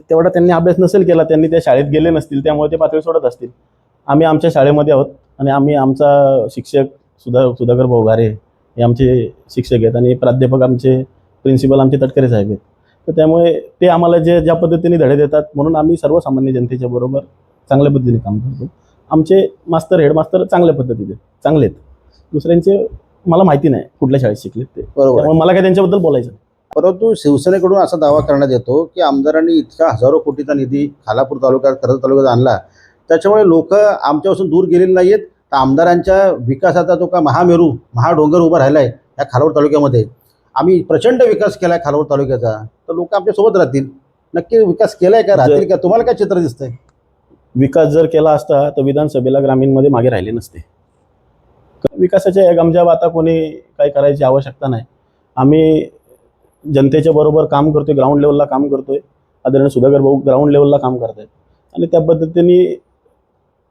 तेवढा त्यांनी अभ्यास नसेल केला त्यांनी त्या शाळेत गेले नसतील त्यामुळे ते पातळी सोडत असतील. आम्ही आमच्या शाळेमध्ये आहोत आणि आम्ही आमचा शिक्षक सुधा सुधाकर भाऊगारे हे आमचे शिक्षक आहेत आणि प्राध्यापक आमचे प्रिन्सिपल आमचे तटकरे साहेब आहेत. तर त्यामुळे ते आम्हाला जे ज्या पद्धतीने धडे देतात म्हणून आम्ही सर्वसामान्य जनतेच्या बरोबर चांगल्या पद्धतीने काम करतो. आमचे मास्तर हेडमास्तर चांगल्या पद्धतीने चांगले आहेत. दुसऱ्यांचे मला माहिती नाही कुठल्या शाळेत शिकलेत ते. बरोबर. मला काय त्यांच्याबद्दल बोलायचं. परंतु शिवसेनेकडून असा दावा करण्यात येतो की आमदारांनी इतका हजारो कोटीचा निधी खालापूर तालुक्यात कर्जत तालुक्यात आणला. त्याच्यामुळे लोक आमच्यापासून दूर गेलेले नाही आहेत तर आमदारांच्या विकासाचा जो का महामेरू महाडोंगर उभा राहिला आहे या खालापूर तालुक्यामध्ये. आम्ही प्रचंड विकास केला आहे खालापूर तालुक्याचा. तर लोक आमच्यासोबत राहतील. नक्की विकास केलाय का? राहतील का? तुम्हाला काय चित्र दिसतंय? विकास जर केला असता तर विधानसभेला ग्रामीणमध्ये मागे राहिले नसते. विकासाच्या या गमजा आता कोणी काही करायची आवश्यकता नाही. आम्ही जनतेच्या बरोबर काम करतोय ग्राउंड लेवलला काम करतोय. आदरणीय सुधाकर भाऊ ग्राउंड लेवलला काम करत आहेत आणि त्या पद्धतीने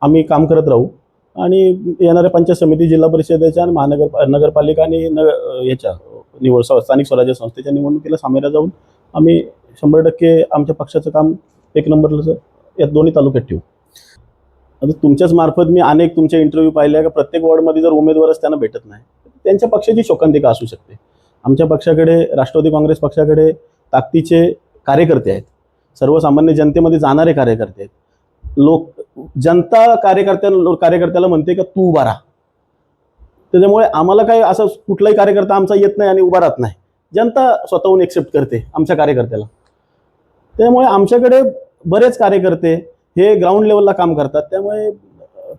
आम्ही काम करत राहू. आणि येणाऱ्या पंचायत समिती जिल्हा परिषदेच्या आणि महानगर नगरपालिका आणि न याच्या निवड स्थानिक स्वराज्य संस्थेच्या निवडणुकीला सामोऱ्या जाऊन आम्ही शंभर टक्के आमच्या पक्षाचं काम एक नंबरला या दोन्ही तालुक्यात ठेवू. आता तुमच्याच मार्फत मी अनेक तुमचे इंटरव्ह्यू पाहिले का प्रत्येक वॉर्डमध्ये जर उमेदवारच त्यांना भेटत नाही त्यांच्या पक्षाची शोकांतिका असू शकते. आमच्या पक्षाकडे राष्ट्रवादी काँग्रेस पक्षाकडे ताकदीचे कार्यकर्ते आहेत. सर्वसामान्य जनतेमध्ये जाणारे कार्यकर्ते आहेत. लोक जनता कार्यकर्त्या कार्यकर्त्याला म्हणते का तू उभा राहा. त्याच्यामुळे आम्हाला काही असं कुठलाही कार्यकर्ता आमचा येत नाही आणि उभा राहत नाही. जनता स्वतःहून एक्सेप्ट करते आमच्या कार्यकर्त्याला. त्यामुळे आमच्याकडे बरेच कार्यकर्ते हे ग्राउंड लेवलला काम करतात. त्यामुळे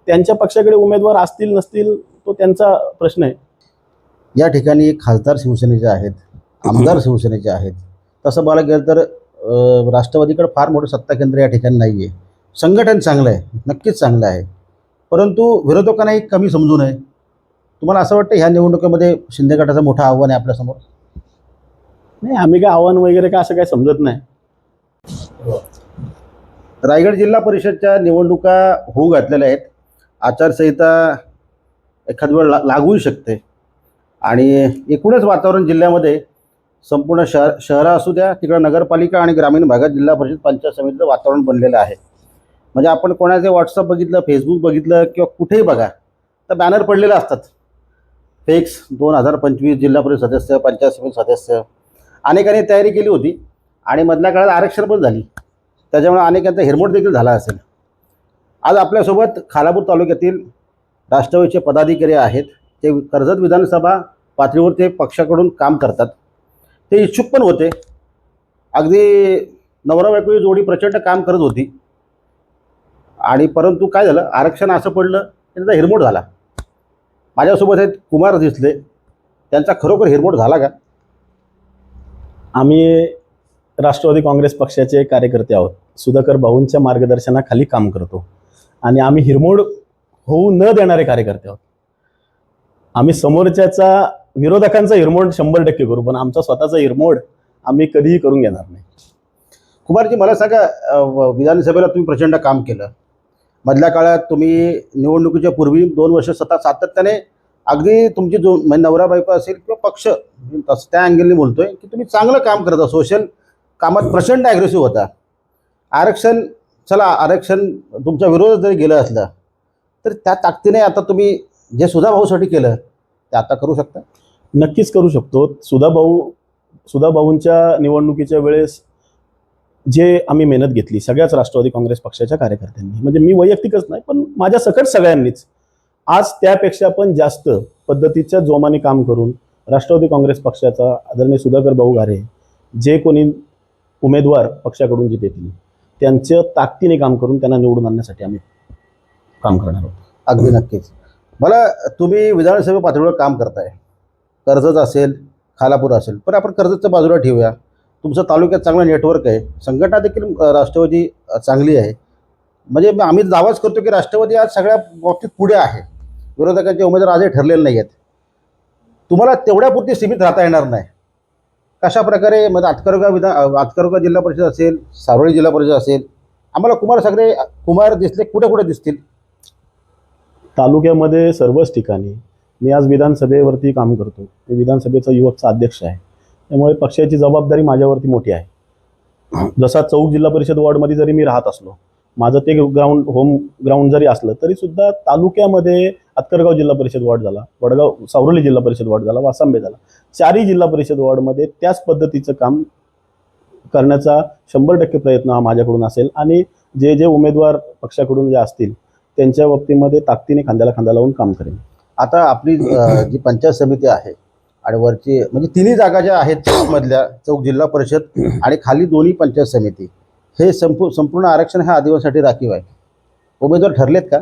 त्यांच्या पक्षाकडे उमेदवार असतील नसतील तो त्यांचा प्रश्न आहे. या ठिकाणी खासदार शिवसेनेचे आहेत आमदार शिवसेनेचे आहेत. तसं बघायला गेलं तर राष्ट्रवादीकडे फार मोठं सत्ता केंद्र या ठिकाणी नाही आहे संघटन चांगलं आहे नक्कीच चांगलं आहे. परंतु विरोधकांनाही कमी समजू नये. तुम्हाला असं वाटतं ह्या निवडणुकीमध्ये शिंदे गटाचं मोठं आव्हान आहे आपल्यासमोर नाही आम्ही काय आव्हान वगैरे काय असं काय समजत नाही. रायगड जिल्हा परिषदच्या निवडणुका होऊ घातलेल्या आहेत. आचारसंहिता एखाद वेळ ला लागूही शकते. आणि एकूणच वातावरण जिल्ह्यामध्ये संपूर्ण शहर शहरं असू द्या तिकडं नगरपालिका आणि ग्रामीण भागात जिल्हा परिषद पंचायत समितीचं वातावरण बनलेलं आहे. म्हणजे आपण कोणाचे व्हॉट्सअप बघितलं फेसबुक बघितलं किंवा कुठेही बघा तर बॅनर पडलेले असतात. फेक्स दोन हजार पंचवीस जिल्हा परिषद सदस्य पंचायत समिती सदस्य. अनेकांनी तयारी केली होती आणि मधल्या काळात आरक्षण पण झाली. त्याच्यामुळे अनेकांचा हिरमोड देखील झाला असेल. आज आपल्यासोबत खालापूर तालुक्यातील राष्ट्रवादीचे पदाधिकारी आहेत. ते कर्जत विधानसभा पातळीवर ते पक्षाकडून काम करतात. ते इच्छुक पण होते. अगदी नवरा बायको जोडी प्रचंड काम करत होती. आणि परंतु काय झालं? आरक्षण असं पडलं की त्यांचा हिरमोड झाला. माझ्यासोबत आहेत कुमार दिसले. त्यांचा खरोखर हिरमोड झाला का? आम्ही राष्ट्रवादी काँग्रेस पक्षाचे कार्यकर्ते आहोत. सुधाकर भाऊंच्या मार्गदर्शनाखाली काम करतो. आणि आम्ही हिरमोड होऊ न देणारे कार्यकर्ते आहोत. आम्ही समोरच्याचा विरोधकांचा हिरमोड शंभर टक्के करू पण आमचा स्वतःचा हिरमोड आम्ही कधीही करून घेणार नाही. कुमारजी मला सांगा व- विधानसभेला तुम्ही प्रचंड काम केलं. मधल्या काळात तुम्ही निवडणुकीच्या पूर्वी दोन वर्ष सतत सातत्याने अगदी तुमची जो म्हणजे नवरा बायको असेल किंवा पक्ष तसं त्या अँगलने बोलतोय की तुम्ही चांगलं काम करता सोशल कामात प्रचंड ॲग्रेसिव्ह होता. आरक्षण चला आरक्षण तुमच्या विरोधात जरी गेलं असलं तर त्या ताकदीने आता तुम्ही जे सुधा भाऊसाठी केलं ते आता करू शकता? नक्कीच करू शकतो. सुधाभाऊ सुधाभाऊंच्या निवडणुकीच्या वेळेस जे आम्ही मेहनत घेतली सगळ्याच राष्ट्रवादी काँग्रेस पक्षाच्या कार्यकर्त्यांनी. म्हणजे मी वैयक्तिकच नाही पण माझ्या सकट सगळ्यांनीच. आज त्यापेक्षा पण जास्त पद्धतीच्या जोमाने काम करून राष्ट्रवादी काँग्रेस पक्षाचा आदरणीय सुधाकर भाऊ घारे जे कोणी उमेदवार पक्षाकडून जे देतील त्यांचं ताकदीने काम करून त्यांना निवडून आणण्यासाठी आम्ही काम करणार आहोत. अगदी नक्कीच. मला तुम्ही विधानसभा पातळीवर काम करताय. कर्जत असेल खालापूर असेल पण आपण कर्जतच्या बाजूला ठेवूया. तुमचं तालुक्यात चांगलं नेटवर्क आहे. संघटना देखील राष्ट्रवादी चांगली आहे. म्हणजे आम्ही दावाच करतो की राष्ट्रवादी आज सगळ्या बाबतीत पुढे आहे. विरोधकांचे उमेदवार आजही ठरलेले नाही आहेत. तुम्हाला तेवढ्यापुरती सीमित राहता येणार नाही. कशा प्रकारे म्हणजे आतकरगाव विधान अ, आतकरगाव जिल्हा परिषद असेल सारोळी जिल्हा परिषद असेल आम्हाला कुमार सगळे कुमार दिसले कुठे कुठे दिसतील? तालुक्यामध्ये सर्वच ठिकाणी मी आज विधानसभेवरती काम करतो. मी विधानसभेचा युवकचा अध्यक्ष आहे. त्यामुळे पक्षाची जबाबदारी माझ्यावरती मोठी आहे. जसा चौक जिल्हा परिषद वॉर्डमध्ये जरी मी राहत असलो माझं ते ग्राउंड होम ग्राउंड जरी असलं तरी सुद्धा तालुक्यामध्ये आतकरगाव जिल्हा परिषद वॉर्ड झाला वडगाव सावरली जिल्हा परिषद वॉर्ड झाला वासांबे झाला. चारही जिल्हा परिषद वॉर्डमध्ये त्याच पद्धतीचं काम करण्याचा शंभर टक्के प्रयत्न हा माझ्याकडून असेल आणि जे जे उमेदवार पक्षाकडून जे असतील त्यांच्या बाबतीमध्ये ताकदीने खांद्याला खांदा लावून काम करेन. आता आपली जी पंचायत समिती आहे आणि वरची म्हणजे तिन्ही जागा ज्या आहेत चौकमधल्या चौक जिल्हा परिषद आणि खाली दोन्ही पंचायत समिती हे संपू संपूर्ण आरक्षण हे आदिवासीसाठी राखीव आहे. उमेदवार ठरलेत का?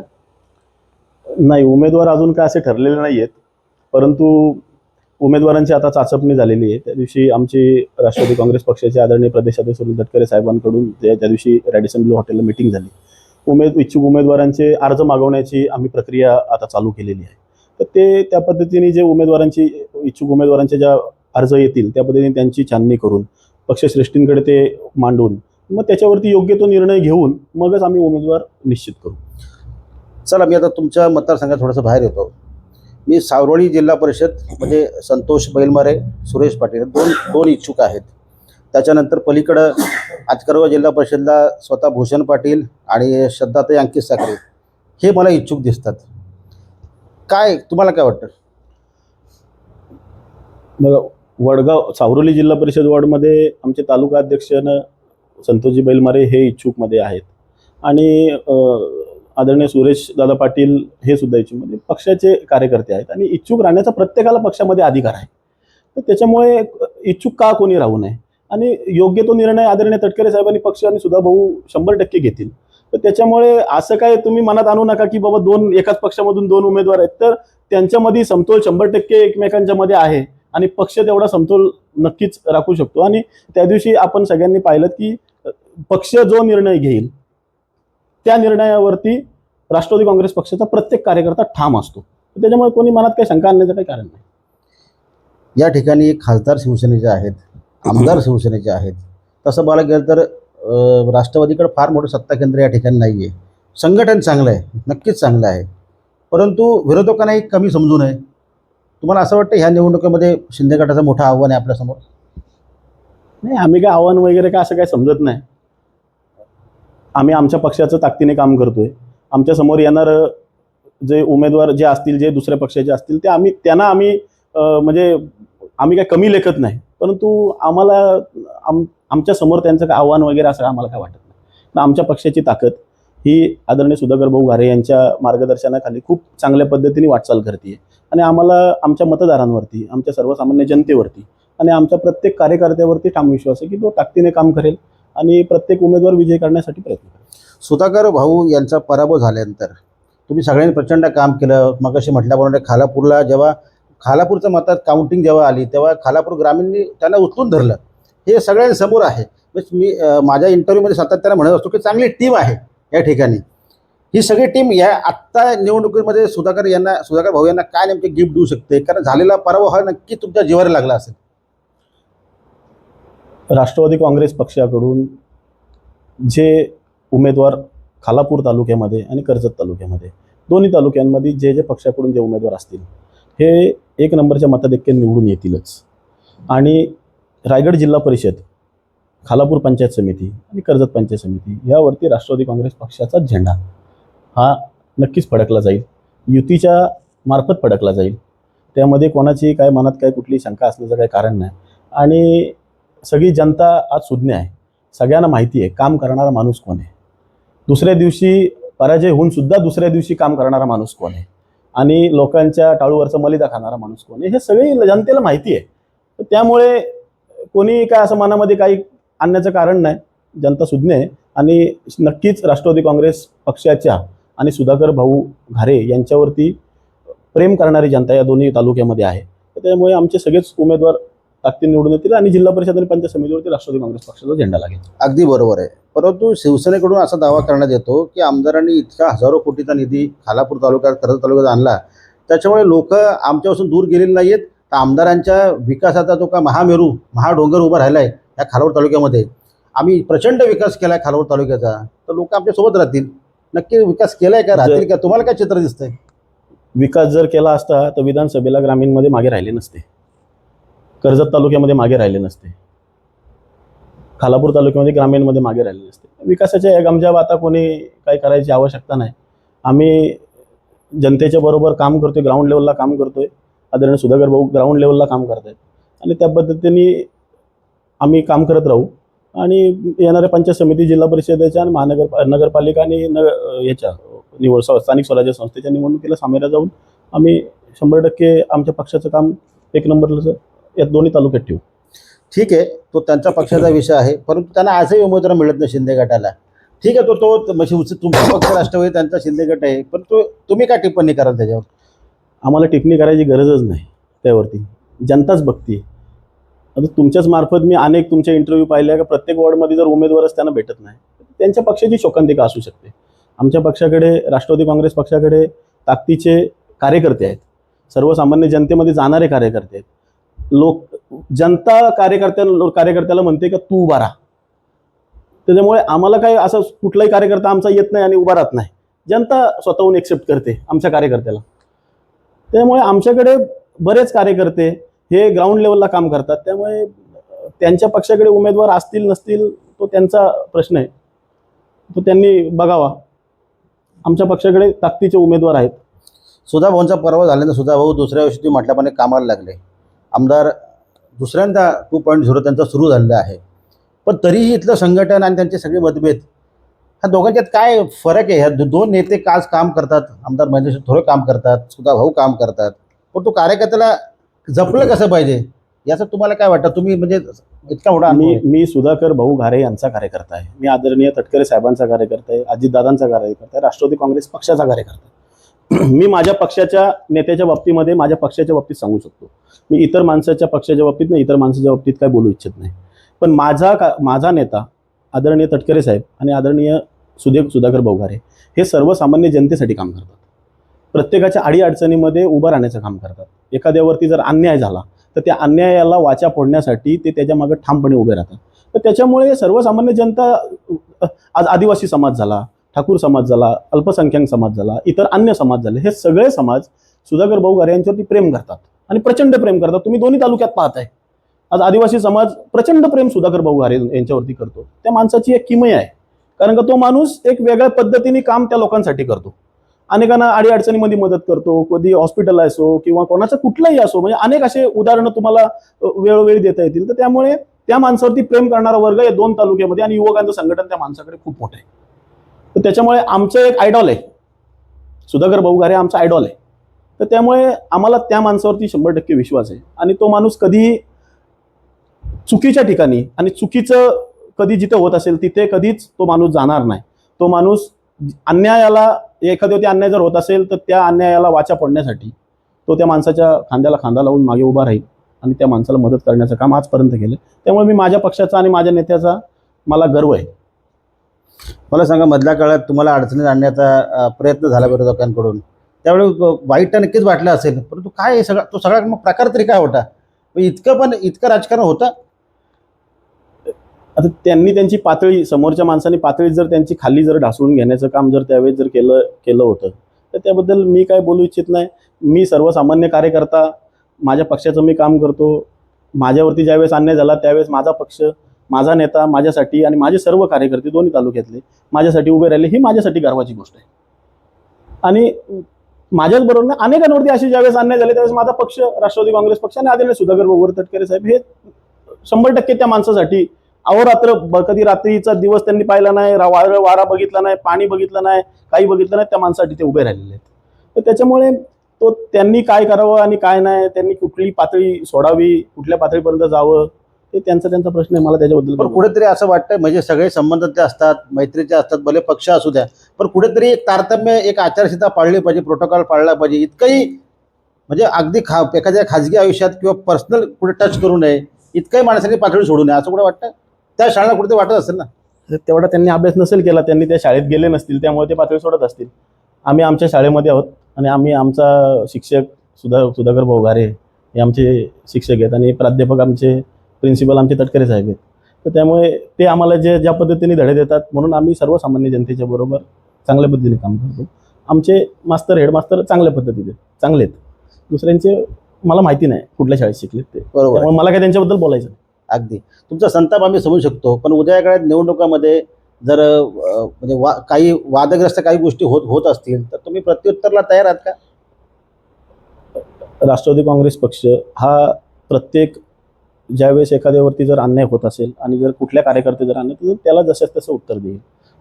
नाही उमेदवार अजून काय असे ठरलेले नाही आहेत परंतु उमेदवारांची आता चाचपणी झालेली आहे. त्या दिवशी आमची राष्ट्रवादी काँग्रेस पक्षाचे आदरणीय प्रदेशाध्यक्ष सुनील तटकरे साहेबांकडून त्या त्या दिवशी रॅडिसन ब्लू हॉटेलला मिटिंग झाली. उमेद इच्छुक उमेदवारांचे अर्ज मागवण्याची आम्ही प्रक्रिया आता चालू केलेली आहे. तर ते त्या पद्धतीने जे उमेदवारांची इच्छुक उमेदवारांचे ज्या अर्ज येतील त्या पद्धतीने त्यांची छाननी करून पक्षश्रेष्ठींकडे ते मांडून मग त्याच्यावरती योग्य तो निर्णय घेऊन मगच आम्ही उमेदवार निश्चित करू. चला मी आता तुमच्या मतदारसंघात थोडंसं बाहेर येतो. मी सावरोळी जिल्हा परिषद म्हणजे संतोष बैलमारे सुरेश पाटील हे दोन दोन इच्छुक आहेत. त्याच्यानंतर पलीकडं आजकरवा जिल्हा परिषदला स्वतः भूषण पाटील आणि श्रद्धाताई अंकित साखरे हे मला इच्छुक दिसतात. काय तुम्हाला काय वाटतं? मग वडगाव सावरोली जिल्हा परिषद वॉर्डमध्ये आमचे तालुका अध्यक्ष न संतोषजी बैलमारे हे इच्छुकमध्ये आहेत. आणि आदरणीय सुरेश दादा पाटील हे सुद्धा इच्छुकमध्ये पक्षाचे कार्यकर्ते आहेत आणि इच्छुक राहण्याचा प्रत्येकाला पक्षामध्ये अधिकार आहे. तर त्याच्यामुळे इच्छुक का कोणी राहू नये? आणि योग्य तो निर्णय आदरणीय तटकरे साहेबांनी पक्ष आणि सुद्धा भाऊ शंभर टक्के घेतील. तर त्याच्यामुळे असं काय तुम्ही मनात आणू नका की बाबा दोन एकाच पक्षामधून दोन उमेदवार आहेत. तर त्यांच्यामध्ये समतोल शंभर टक्के एकमेकांच्या मध्ये आहे आणि पक्ष तेवढा समतोल नक्कीच राखू शकतो. आणि त्या दिवशी आपण सगळ्यांनी पाहिलं की पक्ष जो निर्णय घेईल त्या निर्णयावरती राष्ट्रवादी काँग्रेस पक्षाचा प्रत्येक कार्यकर्ता ठाम असतो. त्याच्यामुळे कोणी मनात काही शंका आणण्याचं काही कारण नाही. या ठिकाणी खासदार शिवसेनेचे आहेत आमदार शिवसेनेचे आहेत. तसं बघायला गेलं तर राष्ट्रवादीकडे फार मोठं सत्ता केंद्र या ठिकाणी नाही आहे संघटन चांगलं आहे नक्कीच चांगलं आहे. परंतु विरोधकांनाही कमी समजू नये. तुम्हाला असं वाटतं ह्या निवडणुकीमध्ये शिंदे गटाचं मोठं आव्हान आहे आपल्यासमोर नाही आम्ही काय आव्हान वगैरे काय असं काही समजत नाही. आम्ही आमच्या पक्षाचं ताकदीने काम करतोय. आमच्यासमोर येणारं जे उमेदवार जे असतील जे दुसऱ्या पक्षाचे असतील ते आम्ही त्यांना आम्ही म्हणजे आम्ही काय कमी लेखत नाही. परंतु आम्हाला आम आमच्यासमोर त्यांचं काय आव्हान वगैरे असं आम्हाला काय वाटत नाही. पण आमच्या पक्षाची ताकद ही आदरणीय सुधाकर भाऊ घारे यांच्या मार्गदर्शनाखाली खूप चांगल्या पद्धतीने वाटचाल करते आणि आम्हाला आमच्या मतदारांवरती आमच्या सर्वसामान्य जनतेवरती आणि आमच्या प्रत्येक कार्यकर्त्यावरती ठाम विश्वास आहे की तो ताकदीने काम करेल आणि प्रत्येक उमेदवार विजय करण्यासाठी प्रयत्न करेल. सुधाकर भाऊ यांचा पराभव झाल्यानंतर तुम्ही सगळ्यांनी प्रचंड काम केलं. मग अशी म्हटल्याप्रमाणे खालापूरला जेव्हा खालापूरचं मतात काउंटिंग जेव्हा आली तेव्हा खालापूर ग्रामीणनी त्यांना उचलून धरलं. हे सगळ्यांसमोर आहे. म्हणजे मी माझ्या इंटरव्ह्यूमध्ये सातत्याने म्हणत असतो की चांगली टीम आहे या ठिकाणी. ही सगळी टीम या आत्ता निवडणुकीमध्ये सुधाकर यांना सुधाकर भाऊ यांना काय नेमके गिफ्ट देऊ शकते? कारण झालेला पराभव हा नक्की तुमच्या जीवावर लागला असेल. राष्ट्रवादी काँग्रेस पक्षाकडून जे उमेदवार खालापूर तालुक्यामध्ये आणि कर्जत तालुक्यामध्ये दोन्ही तालुक्यांमध्ये जे जे पक्षाकडून जे उमेदवार असतील हे एक नंबरच्या मताधिक्याने निवडून येतीलच. आणि रायगड जिल्हा परिषद खालापूर पंचायत समिती आणि कर्जत पंचायत समिती यावरती राष्ट्रवादी काँग्रेस पक्षाचा झेंडा हा नक्कीच फडकला जाईल. युतीच्या मार्फत फडकला जाईल. त्यामध्ये कोणाची काय मनात काय कुठली शंका असण्याचं काही कारण नाही. आणि सगळी जनता आज सुज्ञ आहे. सगळ्यांना माहिती आहे काम करणारा माणूस कोण आहे? दुसऱ्या दिवशी पराजय होऊन सुद्धा दुसऱ्या दिवशी काम करणारा माणूस कोण आहे? आणि लोकांच्या टाळूवरचा मलिदा खाणारा माणूस कोण आहे? हे सगळी जनतेला माहिती आहे. तर त्यामुळे कोणी काय असं मनामध्ये काही आणण्याचं कारण नाही. जनता सुज्ञ आहे. आणि नक्कीच राष्ट्रवादी काँग्रेस पक्षाच्या आणि सुधाकर भाऊ घारे यांच्यावरती प्रेम करणारी जनता या दोन्ही तालुक्यामध्ये आहे. तर त्यामुळे आमचे सगळेच उमेदवार ताकदीने निवडून येतील आणि जिल्हा परिषद आणि पंचायत समितीवरती राष्ट्रवादी काँग्रेस पक्षाचा झेंडा लागेल. अगदी बरोबर आहे. परंतु शिवसेनेकडून असा दावा करण्यात येतो की आमदारांनी इतका हजारो कोटीचा निधी खालापूर तालुक्यात कर्जत तालुक्यात आणला. त्याच्यामुळे लोक आमच्यापासून दूर गेलेले नाहीत तर आमदारांच्या विकासाचा जो का महामेरू महाडोंगर उभा राहिला आहे या खालापूर तालुक्यामध्ये. आम्ही प्रचंड विकास केला आहे खालापूर तालुक्याचा. तर लोक आमच्यासोबत राहतील. नक्की विकास केलाय का राहतील का तुम्हाला काय चित्र दिसतंय? विकास जर केला असता तर विधानसभेला ग्रामीणमध्ये मागे राहिले नसते. कर्जत तालुक्यामध्ये मागे राहिले नसते. खालापूर तालुक्यामध्ये ग्रामीणमध्ये मागे राहिले नसते. विकासाच्या या आता कोणी काही करायची आवश्यकता नाही. आम्ही जनतेच्या बरोबर काम करतोय ग्राउंड लेवलला काम करतोय. आदरणीय सुधाकर भाऊ ग्राउंड लेवलला काम करत आहेत आणि त्या पद्धतीने आम्ही काम करत राहू. आणि येणाऱ्या पंचायत समिती जिल्हा परिषदेच्या आणि महानगर नगरपालिका आणि न याच्या निवड स्थानिक स्वराज्य संस्थेच्या निवडणुकीला सामोऱ्या जाऊन आम्ही शंभर टक्के आमच्या पक्षाचं काम एक नंबरला या दोन्ही तालुक्यात ठेवू. ठीक आहे तो त्यांच्या पक्षाचा विषय आहे परंतु त्यांना आजही उमेदवार मिळत नाही शिंदे गटाला. ठीक आहे तो तो म्हणजे तुमचा पक्ष राष्ट्रवादी त्यांचा शिंदे गट आहे पण तो तुम्ही काय टिप्पणी कराल त्याच्यावर? आम्हाला टिप्पणी करायची गरजच नाही त्यावरती. जनताच बघते आता तुमच्याच मार्फत मी अनेक तुमचे इंटरव्ह्यू पाहिले का प्रत्येक वॉर्डमध्ये जर उमेदवारच त्यांना भेटत नाही त्यांच्या पक्षाची शोकांतिका असू शकते. आमच्या पक्षाकडे राष्ट्रवादी काँग्रेस पक्षाकडे ताकदीचे कार्यकर्ते आहेत. सर्वसामान्य जनतेमध्ये जाणारे कार्यकर्ते आहेत. लोक जनता कार्यकर्त्या कार्यकर्त्याला म्हणते का तू उभा राहा. त्याच्यामुळे आम्हाला काही असं कुठलाही कार्यकर्ता आमचा येत नाही आणि उभा राहत नाही. जनता स्वतःहून एक्सेप्ट करते आमच्या कार्यकर्त्याला. त्यामुळे आमच्याकडे बरेच कार्यकर्ते हे ग्राउंड लेवलला काम करतात. त्यामुळे त्यांच्या पक्षाकडे उमेदवार असतील नसतील तो त्यांचा प्रश्न आहे. तो त्यांनी बघावा. आमच्या पक्षाकडे ताकदीचे उमेदवार आहेत. सुधा भाऊंचा परवा झाल्यानंतर सुधा भाऊ दुसऱ्या वर्षी म्हटल्यापणे म्हटल्याप्रमाणे कामाला लागले. आमदार दुसऱ्यांदा टू पॉईंट झिरो त्यांचा सुरू झालेला आहे. पण तरीही इथलं संघटन आणि त्यांचे सगळे मतभेद ह्या दोघांच्यात काय फरक आहे? ह्या दोन नेते काच काम करतात? आमदार महेंद्र थोडे काम करतात सुधा भाऊ काम करतात पण तो कार्यकर्त्याला जपलं कसं पाहिजे? याचं तुम्हाला काय वाटतं? तुम्ही म्हणजे इतका मोठा मी. मी सुधाकर भाऊ घारे यांचा कार्यकर्ता आहे. मी आदरणीय तटकरे साहेबांचा कार्यकर्ता आहे अजितदादांचा कार्यकर्ता आहे राष्ट्रवादी काँग्रेस पक्षाचा कार्यकर्ता आहे. मी माझ्या पक्षाच्या नेत्याच्या बाबतीमध्ये माझ्या पक्षाच्या बाबतीत सांगू शकतो. मी इतर माणसाच्या पक्षाच्या बाबतीत नाही इतर माणसाच्या बाबतीत काय बोलू इच्छित नाही. पण माझा का माझा नेता आदरणीय तटकरे साहेब आणि आदरणीय सुदेव सुधाकर बवघारे हे सर्वसामान्य जनतेसाठी काम करतात. प्रत्येकाच्या अडीअडचणीमध्ये उभं राहण्याचं काम करतात. एखाद्यावरती जर अन्याय झाला तर त्या अन्यायाला वाचा फोडण्यासाठी ते त्याच्यामागे ठामपणे उभे राहतात. तर त्याच्यामुळे सर्वसामान्य जनता आज आदिवासी समाज झाला ठाकूर समाज झाला अल्पसंख्याक समाज झाला इतर अन्य समाज झाले हे सगळे समाज सुधाकर भाऊ गारे यांच्यावरती प्रेम करतात आणि प्रचंड प्रेम करतात. तुम्ही दोन्ही तालुक्यात पाहताय. आज आदिवासी समाज प्रचंड प्रेम सुधाकर भाऊ गारे यांच्यावरती करतो. त्या माणसाची एक किमय आहे. कारण का तो माणूस एक वेगळ्या पद्धतीने काम त्या लोकांसाठी करतो. अनेकांना अडीअडचणीमध्ये मदत करतो कधी हॉस्पिटल असो किंवा कोणाचं कुठलंही असो म्हणजे अनेक असे उदाहरणं तुम्हाला वेळोवेळी देता येतील. तर त्यामुळे त्या माणसावरती प्रेम करणारा वर्ग या दोन तालुक्यामध्ये आणि युवकांचं संघटन त्या माणसाकडे खूप मोठं आहे. तर त्याच्यामुळे आमचं एक आयडॉल आहे. सुधाकर भाऊ घारे आमचा आयडॉल आहे. तर त्यामुळे आम्हाला त्या माणसावरती शंभर टक्के विश्वास आहे. आणि तो माणूस कधी चुकीच्या ठिकाणी आणि चुकीचं कधी जिथं होत असेल तिथे कधीच तो माणूस जाणार नाही. तो माणूस अन्यायाला एखाद्यावरती अन्याय जर होत असेल तर त्या अन्यायाला वाचा पडण्यासाठी तो त्या माणसाच्या खांद्याला खांदा लावून मागे उभा राहील आणि त्या माणसाला मदत करण्याचं काम आजपर्यंत केलं. त्यामुळे मी माझ्या पक्षाचा आणि माझ्या नेत्याचा मला गर्व आहे. मला सांगा मधल्या काळात तुम्हाला अडचणीत आणण्याचा प्रयत्न झाला विरोधकांकडून त्यावेळी वाईट नक्कीच वाटलं असेल परंतु काय हे सगळा तो सगळा मग प्रकार तरी काय होता? इतकं पण इतकं राजकारण होतं? आता त्यांनी त्यांची पातळी समोरच्या माणसाने पातळी जर त्यांची खाली जर ढासळून घेण्याचं काम जर त्यावेळेस जर केलं केलं होतं तर त्याबद्दल मी काय बोलू इच्छित नाही. मी सर्वसामान्य कार्यकर्ता माझ्या पक्षाचं मी काम करतो. माझ्यावरती ज्यावेळेस अन्याय झाला त्यावेळेस माझा पक्ष माझा नेता माझ्यासाठी आणि माझे सर्व कार्यकर्ते दोन्ही तालुक्यातले माझ्यासाठी उभे राहिले ही माझ्यासाठी गर्वाची गोष्ट आहे. आणि माझ्याच बरोबर ना अनेकांवरती असे ज्यावेळेस अन्याय झाले त्यावेळेस माझा पक्ष राष्ट्रवादी काँग्रेस पक्ष आणि आदरणीय सुधाकर बाबूर तटकरे साहेब हे शंभर टक्के त्या माणसासाठी अहोरात्र कधी रात्रीचा दिवस त्यांनी पाहिला नाही वारं वारा बघितला नाही पाणी बघितलं नाही काही बघितलं नाही त्या माणसासाठी ते उभे राहिलेले आहेत. तर त्याच्यामुळे तो त्यांनी काय करावं आणि काय नाही त्यांनी कुठली पातळी सोडावी कुठल्या पातळीपर्यंत जावं ते त्यांचा त्यांचा प्रश्न आहे मला त्याच्याबद्दल पण कुठेतरी असं वाटतं म्हणजे सगळे संबंध ते असतात मैत्रीचे असतात भले पक्ष असू द्या पण कुठेतरी एक तारतम्य एक आचारसंहिता पाळली पाहिजे प्रोटोकॉल पाळला पाहिजे. इतकंही म्हणजे अगदी खा एखाद्या खाजगी आयुष्यात किंवा पर्सनल कुठे टच करू नये इतकंही माणसाने पातळी सोडू नये असं कुठं वाटतं? त्या शाळेला कुठे वाटत असेल ना? तेवढा त्यांनी अभ्यास नसेल केला त्यांनी त्या शाळेत गेले नसतील त्यामुळे ते पातळी सोडत असतील. आम्ही आमच्या शाळेमध्ये आहोत आणि आम्ही आमचा शिक्षक सुधा सुधाकर भाऊ घारे हे आमचे शिक्षक आहेत आणि प्राध्यापक आमचे प्रिन्सिपल आमचे तटकरे साहेब आहेत. तर त्यामुळे ते आम्हाला जे ज्या पद्धतीने धडे देतात म्हणून आम्ही सर्वसामान्य जनतेच्या बरोबर चांगल्या पद्धतीने काम करतो. आमचे मास्तर हेडमास्तर चांगल्या पद्धतीने चांगले आहेत. दुसऱ्यांचे मला माहिती नाही कुठल्या शाळेत शिकलेत ते. बरोबर. त्यामुळे मला काय त्यांच्याबद्दल बोलायचं नाही. अगदी. तुमचा संताप आम्ही समजू शकतो पण उद्या काळात निवडणुकामध्ये जर अ, म्हणजे वा काही वादग्रस्त काही गोष्टी होत होत असतील तर तुम्ही प्रत्युत्तरला तयार आहात का? राष्ट्रवादी काँग्रेस पक्ष हा प्रत्येक ज्यावेळेस एखाद्यावरती जर अन्याय होत असेल आणि जर कुठल्या कार्यकर्ते जर अन्याय तर त्याला जसं तसं उत्तर देईल.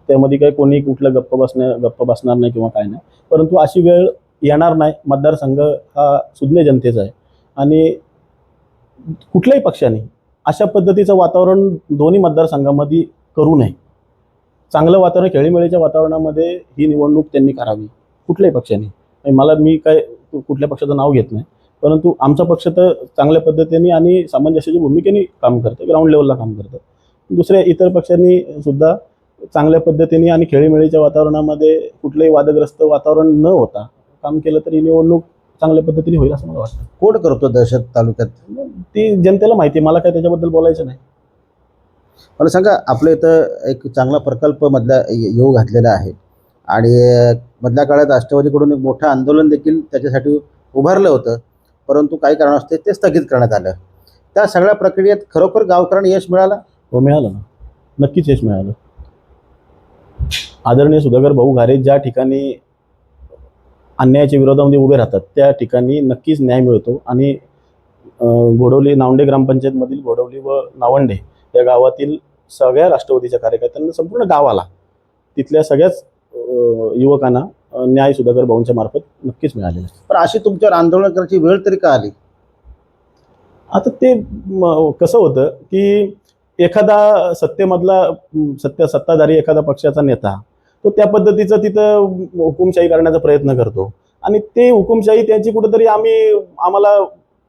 त्यामध्ये काही कोणी कुठलं गप्प बसण्या गप्प बसणार नाही किंवा काय नाही. परंतु अशी वेळ येणार नाही. मतदारसंघ हा सुज्ञ जनतेचा आहे. आणि कुठल्याही पक्षाने अशा पद्धतीचं वातावरण दोन्ही मतदारसंघामध्ये करू नये. चांगलं वातावरण खेळीमेळीच्या वातावरणामध्ये ही निवडणूक त्यांनी करावी. कुठल्याही पक्षाने. मला मी काय कुठल्या पक्षाचं नाव घेत नाही. परंतु आमचा पक्ष तर चांगल्या पद्धतीने आणि सामंजस्याच्या भूमिकेने काम करतं ग्राउंड लेवलला काम करतं. दुसऱ्या इतर पक्षांनी सुद्धा चांगल्या पद्धतीने आणि खेळीमेळीच्या वातावरणामध्ये कुठलंही वादग्रस्त वातावरण न होता काम केलं तरी निवडणूक चांगल्या पद्धतीने होईल असं मला वाटतं. कोण करतो दहशत तालुक्यात? ती जनतेला माहिती आहे मला काय त्याच्याबद्दल बोलायचं नाही. मला सांगा आपल्या इथं एक चांगला प्रकल्प मधल्या येऊ घातलेला आहे आणि मधल्या काळात राष्ट्रवादीकडून एक मोठं आंदोलन देखील त्याच्यासाठी उभारलं होतं. परंतु काही कारणास्तव ते स्थगित करण्यात आलं. त्या सगळ्या प्रक्रियेत खरोखर गावकऱ्यांना यश मिळालं? हो मिळालं ना. नक्कीच यश मिळालं. आदरणीय सुधाकर भाऊ घारे ज्या ठिकाणी अन्यायाच्या विरोधामध्ये उभे राहतात त्या ठिकाणी नक्कीच न्याय मिळतो. आणि घोडवली नावंडे ग्रामपंचायतमधील घोडवली व नावंडे या गावातील सगळ्या राष्ट्रवादीच्या कार्यकर्त्यांना संपूर्ण गावाला तिथल्या सगळ्याच युवकांना न्याय सुधाकर भाऊंच्या मार्फत नक्कीच मिळालेला आहे पण अशी तुमच्यावर आंदोलन करायची वेळ तरी का आली? आता ते कसं होतं की एखादा सत्तेमधला म, सत्य सत्ताधारी एखादा पक्षाचा नेता तो त्या पद्धतीचं तिथं हुकुमशाही करण्याचा प्रयत्न करतो. आणि ते हुकुमशाही त्याची कुठेतरी आम्ही आम्हाला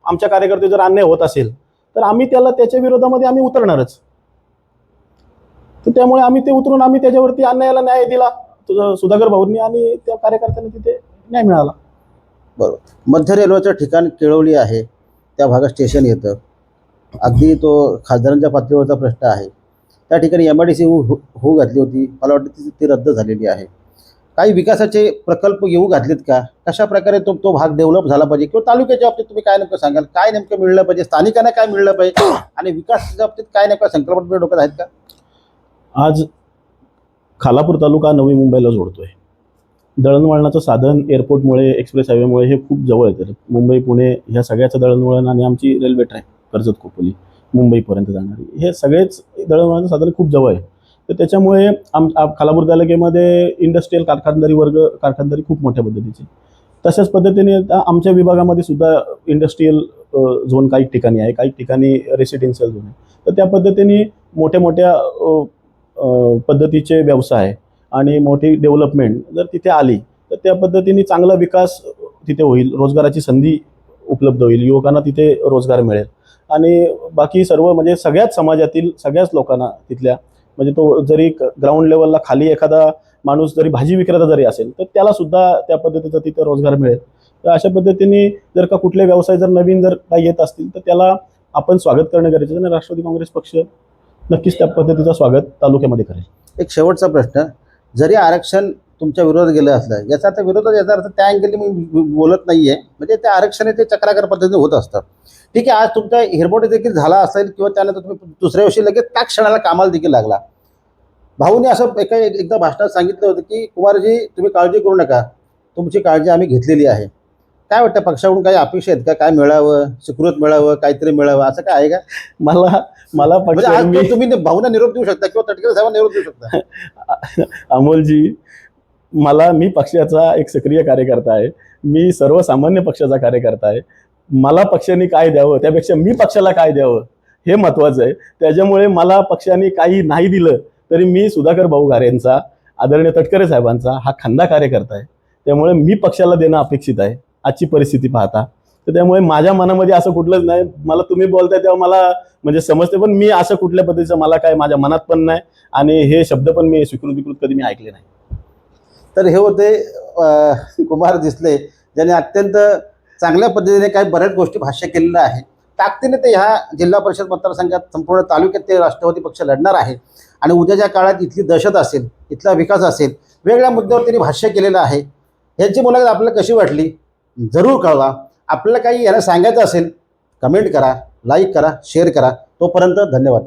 आमच्या कार्यकर्ते जर अन्याय होत असेल तर आम्ही त्याला त्याच्या विरोधामध्ये आम्ही उतरणारच. तर त्यामुळे आम्ही ते उतरून आम्ही त्याच्यावरती अन्यायाला न्याय दिला. तुझं सुधाकर भाऊंनी आणि त्या कार्यकर्त्यांना तिथे न्याय मिळाला. मध्य रेल्वेचं ठिकाण केळवली आहे. त्या भागात स्टेशन येतं. अगदी तो खासदारांच्या पातळीवरचा प्रश्न आहे. त्या ठिकाणी एम आय डी सी होऊ घातली होती. मला वाटतं ती ती रद्द झालेली आहे. काही विकासाचे प्रकल्प येऊ घातलेत का? कशा प्रकारे तो तो भाग डेव्हलप झाला पाहिजे? किंवा तालुक्याच्या बाबतीत तुम्ही काय नेमकं सांगाल? काय नेमकं मिळलं पाहिजे? स्थानिकांना काय मिळलं पाहिजे? आणि विकासाच्या बाबतीत काय नेमकं संकल्पना डोक्यात आहेत का? आज खालापूर तालुका नवी मुंबईला जोडतो आहे दळणवळणाचं साधन एअरपोर्टमुळे एक्सप्रेस हायवेमुळे हे खूप जवळ येतं. मुंबई पुणे ह्या सगळ्याचं दळणवळण आणि आमची रेल्वे ट्रॅक कर्जत खोपोली मुंबईपर्यंत जाणारी. हे सगळेच दळणवळणाचं साधन खूप जवळ आहे. तर त्याच्यामुळे आम खालापूर तालुक्यामध्ये इंडस्ट्रीयल कारखानदारी वर्ग कारखानदारी खूप मोठ्या पद्धतीची. तशाच पद्धतीने आता आमच्या विभागामध्ये सुद्धा इंडस्ट्रीयल झोन काही ठिकाणी आहे. काही ठिकाणी रेसिडेन्शियल झोन आहे. तर त्या पद्धतीने मोठ्या मोठ्या पद्धतीचे व्यवसाय आणि मोठी डेव्हलपमेंट जर तिथे आली तर त्या पद्धतीने चांगला विकास तिथे होईल रोजगाराची संधी उपलब्ध होईल युवकांना तिथे रोजगार मिळेल. आणि बाकी सर्व म्हणजे सगळ्याच समाजातील सगळ्याच लोकांना तिथल्या म्हणजे तो जरी ग्राउंड लेवलला खाली एखादा माणूस जरी भाजी विक्रेता जरी असेल तर त्याला सुद्धा त्या पद्धतीचा तिथे रोजगार मिळेल. तर अशा पद्धतीने जर का कुठले व्यवसाय जर नवीन जर काही येत असतील तर त्याला आपण स्वागत करणं गरजेचं आहे. आणि राष्ट्रवादी काँग्रेस पक्ष नक्कीच त्या पद्धतीचं स्वागत तालुक्यामध्ये करेल. एक शेवटचा प्रश्न जरी आरक्षण तुमच्या विरोधात गेलं असलं याचा अर्थ विरोधात याचा अर्थ त्या अँगलने मी बोलत नाही आहे म्हणजे त्या आरक्षण हे ते चक्राकार पद्धतीने होत असतं. ठीक आहे आज तुमचा हिरबोट देखील झाला असेल किंवा त्यानंतर तुम्ही दुसऱ्या वर्षी लगेच त्या क्षणाला कामाला देखील लागला. भाऊने असं एका एकदा भाषणात सांगितलं होतं की कुमारजी तुम्ही काळजी करू नका. तुमची काळजी आम्ही घेतलेली आहे. काय वाटतं पक्षाकडून काही अपेक्षा आहेत का? काय मिळावं? सुकृत मिळावं? काहीतरी मिळावं? असं काय आहे का? मला मला म्हणजे पक्ष मी तुम्ही भाऊना निरोप देऊ शकता किंवा तटकरे साहेबांना निरोप देऊ शकता. अमोलजी मला मी पक्षाचा एक सक्रिय कार्यकर्ता आहे. मी सर्वसामान्य पक्षाचा कार्यकर्ता आहे. मला पक्षाने काय द्यावं? त्यापेक्षा मी पक्षाला काय द्यावं? हे महत्त्वाचं आहे. त्याच्यामुळे मला पक्षाने काही नाही दिलं तरी मी सुधाकर भाऊ घारेंचा आदरणीय तटकरे साहेबांचा हा खंदा कार्यकर्ता आहे. त्यामुळे मी पक्षाला देणं अपेक्षित आहे. आजची परिस्थिती पाहता. तर त्यामुळे माझ्या मनामध्ये असं कुठलंच नाही. मला तुम्ही बोलताय तेव्हा मला म्हणजे समजते पण मी असं कुठल्या पद्धतीचं मला काय माझ्या मनात पण नाही आणि हे शब्द पण मी स्वीकृत विकृत कधी मी ऐकले नाही. तर हे होते कुमार दिसले ज्याने अत्यंत चांगल्या पद्धतीने काही बऱ्याच गोष्टी भाष्य केलेलं आहे. ताकदीने ते ह्या जिल्हा परिषद मतदारसंघात संपूर्ण तालुक्यात ते राष्ट्रवादी पक्ष लढणार आहे. आणि उद्याच्या काळात इथली दहशत असेल इथला विकास असेल वेगळ्या मुद्द्यावर त्यांनी भाष्य केलेलं आहे. ह्यांची मुलाखत आपल्याला कशी वाटली? जरूर कळवा. आपल्याला काही याला सांगायचं असेल कमेंट करा लाईक करा शेअर करा. तोपर्यंत धन्यवाद.